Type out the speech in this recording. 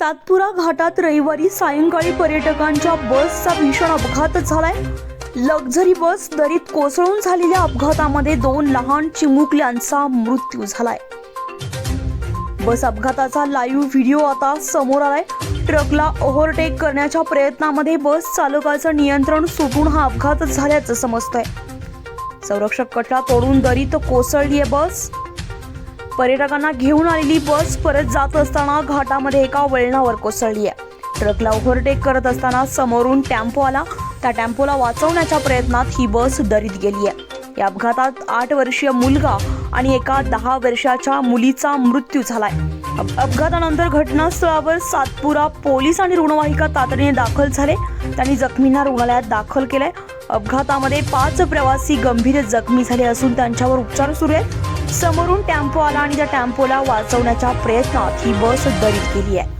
सातपुरा घाटात रविवारी सायंकाळी पर्यटकांच्या बसचा भीषण अपघात झालाय. लक्झरी बस दरीत कोसळून झालेल्या अपघातामध्ये दोन लहान चिमुकल्यांचा मृत्यू झालाय. बस अपघाताचा लाईव्ह व्हिडिओ आता समोर आलाय. ट्रकला ओव्हरटेक करण्याच्या प्रयत्नामध्ये बस चालकाचं नियंत्रण सुटून हा अपघात झाल्याचं समजतंय. संरक्षक कटला तोडून दरीत कोसळलीय बस. पर्यटकांना घेऊन आलेली बस परत जात असताना घाटामध्ये एका वळणावर कोसळली आहे. ट्रकला ओव्हरटेक करत असताना समोरून टेम्पो आला. त्या टेम्पोला वाचवण्याच्या प्रयत्नात ही बस दरीत गेली आहे. या अपघातात आठ वर्षीय मुलगा आणि एका दहा वर्षाच्या मुलीचा मृत्यू झालाय. अपघातानंतर घटनास्थळावर सातपुरा पोलीस आणि रुग्णवाहिका तातडीने दाखल झाले. त्यांनी जखमींना रुग्णालयात दाखल केलंय. अपघातामध्ये पाच प्रवासी गंभीर जखमी झाले असून त्यांच्यावर उपचार सुरू आहेत. समोरून टेम्पो आला आणि त्या टेम्पोला वाचवण्याच्या प्रयत्नात ही बस दरीत गेली आहे.